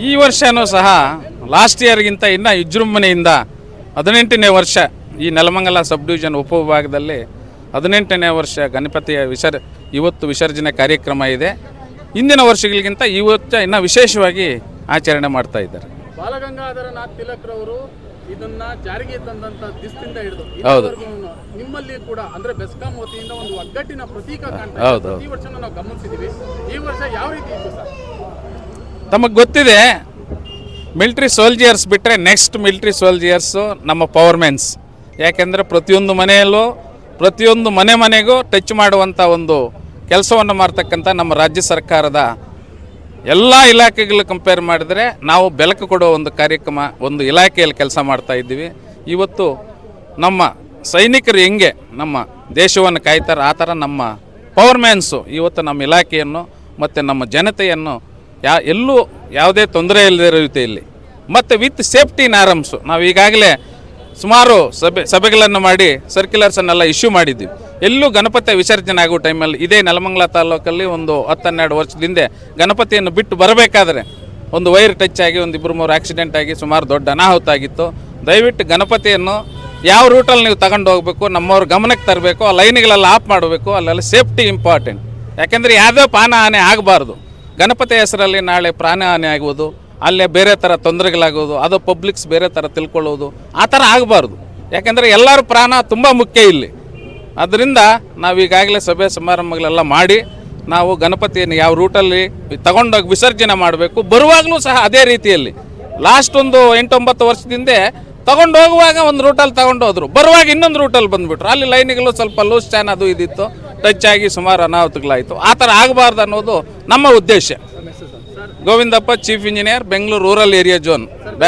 ಈ ವರ್ಷನೂ ಸಹ ಲಾಸ್ಟ್ ಇಯರ್ಗಿಂತ ಇನ್ನೂ ವಿಜೃಂಭಣೆಯಿಂದ ಹದಿನೆಂಟನೇ ವರ್ಷ ಈ ನೆಲಮಂಗಲ ಸಬ್ ಡಿವಿಷನ್ ಉಪವಿಭಾಗದಲ್ಲಿ ಹದಿನೆಂಟನೇ ವರ್ಷ ಗಣಪತಿಯ ವಿಸರ್ ಇವತ್ತು ವಿಸರ್ಜನೆ ಕಾರ್ಯಕ್ರಮ ಇದೆ ಹಿಂದಿನ ವರ್ಷಗಳಿಗಿಂತ ಇವತ್ತು ಇನ್ನೂ ವಿಶೇಷವಾಗಿ ಆಚರಣೆ ಮಾಡ್ತಾ ಇದ್ದಾರೆ ಬಾಲಗಂಗಾಧರನಾಥ್ ತಿಲಕ್ರವರು ಇದನ್ನ ಜಾರಿಗೆ ತಂದಂತ ದಿಸ್ತಿಂದ ಹಿಡಿದು ಹೌದು. ನಿಮ್ಮಲ್ಲಿ ಕೂಡ ಅಂದ್ರೆ ಬೆಸ್ಕಾಂ ವತಿಯಿಂದ ಒಂದು ಒಗ್ಗಟ್ಟಿನ ಪ್ರತೀಕ. ಹೌದು. ಈ ವರ್ಷ ನಾವು ಗಮನಿಸಿದೀವಿ ಈ ವರ್ಷ ಯಾವ ರೀತಿ ಇತ್ತು ಸರ್ ತಮಗೆ ಗೊತ್ತಿದೆ ಮಿಲ್ಟ್ರಿ ಸೋಲ್ಜಿಯರ್ಸ್ ಬಿಟ್ಟರೆ ನೆಕ್ಸ್ಟ್ ಮಿಲ್ಟ್ರಿ ಸೋಲ್ಜಿಯರ್ಸು ನಮ್ಮ ಪವರ್ಮೆನ್ಸ್ ಯಾಕೆಂದರೆ ಪ್ರತಿಯೊಂದು ಮನೆಯಲ್ಲೂ, ಪ್ರತಿಯೊಂದು ಮನೆ ಮನೆಗೂ ಟಚ್ ಮಾಡುವಂಥ ಒಂದು ಕೆಲಸವನ್ನು ಮಾಡ್ತಕ್ಕಂಥ ನಮ್ಮ ರಾಜ್ಯ ಸರ್ಕಾರದ ಎಲ್ಲ ಇಲಾಖೆಗಳು ಕಂಪೇರ್ ಮಾಡಿದರೆ ನಾವು ಬೆಳಕು ಕೊಡುವ ಒಂದು ಕಾರ್ಯಕ್ರಮ, ಒಂದು ಇಲಾಖೆಯಲ್ಲಿ ಕೆಲಸ ಮಾಡ್ತಾ ಇದ್ದೀವಿ. ಇವತ್ತು ನಮ್ಮ ಸೈನಿಕರು ಹೆಂಗೆ ನಮ್ಮ ದೇಶವನ್ನು ಕಾಯ್ತಾರೆ, ಆ ಥರ ನಮ್ಮ ಪವರ್ಮ್ಯಾನ್ಸು ಇವತ್ತು ನಮ್ಮ ಇಲಾಖೆಯನ್ನು ಮತ್ತು ನಮ್ಮ ಜನತೆಯನ್ನು ಯಾ ಎಲ್ಲೂ ಯಾವುದೇ ತೊಂದರೆ ಇಲ್ಲದೆ ರೀತಿಯಲ್ಲಿ ಮತ್ತು ವಿತ್ ಸೇಫ್ಟಿ ನಾರಮ್ಸು ನಾವು ಈಗಾಗಲೇ ಸುಮಾರು ಸಭೆ, ಸಭೆಗಳನ್ನು ಮಾಡಿ ಸರ್ಕ್ಯುಲರ್ಸನ್ನೆಲ್ಲ ಇಶ್ಯೂ ಮಾಡಿದ್ದೀವಿ ಎಲ್ಲೂ ಗಣಪತಿ ವಿಸರ್ಜನೆ ಆಗೋ ಟೈಮಲ್ಲಿ ಇದೇ ನೆಲಮಂಗಲ ತಾಲೂಕಲ್ಲಿ ಒಂದು ಹತ್ತು ಹನ್ನೆರಡು ವರ್ಷದ ಹಿಂದೆ ಗಣಪತಿಯನ್ನು ಬಿಟ್ಟು ಬರಬೇಕಾದ್ರೆ ಒಂದು ವೈರ್ ಟಚ್ ಆಗಿ, ಒಂದು ಇಬ್ಬರು ಮೂರು ಆಕ್ಸಿಡೆಂಟ್ ಆಗಿ ಸುಮಾರು ದೊಡ್ಡ ಅನಾಹುತ ಆಗಿತ್ತು. ದಯವಿಟ್ಟು ಗಣಪತಿಯನ್ನು ಯಾವ ರೂಟಲ್ಲಿ ನೀವು ತಗೊಂಡು ಹೋಗಬೇಕು, ನಮ್ಮವ್ರ ಗಮನಕ್ಕೆ ತರಬೇಕು, ಆ ಲೈನ್ಗಳೆಲ್ಲ ಆಫ್ ಮಾಡಬೇಕು, ಅಲ್ಲೆಲ್ಲ ಸೇಫ್ಟಿ ಇಂಪಾರ್ಟೆಂಟ್ ಯಾಕೆಂದರೆ ಯಾವುದೇ ಪಾನ ಹಾನಿ ಆಗಬಾರ್ದು. ಗಣಪತಿ ಹೆಸರಲ್ಲಿ ನಾಳೆ ಪ್ರಾಣ ಹಾನಿ ಆಗುವುದು, ಅಲ್ಲೇ ಬೇರೆ ಥರ ತೊಂದರೆಗಳಾಗೋದು ಅದು ಪಬ್ಲಿಕ್ಸ್ ಬೇರೆ ಥರ ತಿಳ್ಕೊಳ್ಳೋದು ಆ ಥರ ಆಗಬಾರ್ದು. ಯಾಕೆಂದರೆ ಎಲ್ಲರ ಪ್ರಾಣ ತುಂಬ ಮುಖ್ಯ ಇಲ್ಲಿ. ಅದರಿಂದ ನಾವು ಈಗಾಗಲೇ ಸಭೆ ಸಮಾರಂಭಗಳೆಲ್ಲ ಮಾಡಿ, ನಾವು ಗಣಪತಿಯನ್ನು ಯಾವ ರೂಟಲ್ಲಿ ತಗೊಂಡೋಗಿ ವಿಸರ್ಜನೆ ಮಾಡಬೇಕು, ಬರುವಾಗಲೂ ಸಹ ಅದೇ ರೀತಿಯಲ್ಲಿ. ಲಾಸ್ಟ್ ಒಂದು ಎಂಟೊಂಬತ್ತು ವರ್ಷದಿಂದ ತಗೊಂಡು ಹೋಗುವಾಗ ಒಂದು ರೂಟಲ್ಲಿ ತಗೊಂಡು ಹೋದರು ಬರುವಾಗ ಇನ್ನೊಂದು ರೂಟಲ್ಲಿ ಬಂದುಬಿಟ್ರು. ಅಲ್ಲಿ ಲೈನ್ಗಳು ಸ್ವಲ್ಪ ಲೂಸ್ ಚಾನ್ ಅದು ಇದಿತ್ತು. ಟಚ್ ಆಗಿ ಸುಮಾರು ಅನಾಹುತಗಳಾಯಿತು. ಆ ಥರ ಆಗಬಾರ್ದು ಅನ್ನೋದು ನಮ್ಮ ಉದ್ದೇಶ. Govindappa chief engineer Bengaluru rural area zone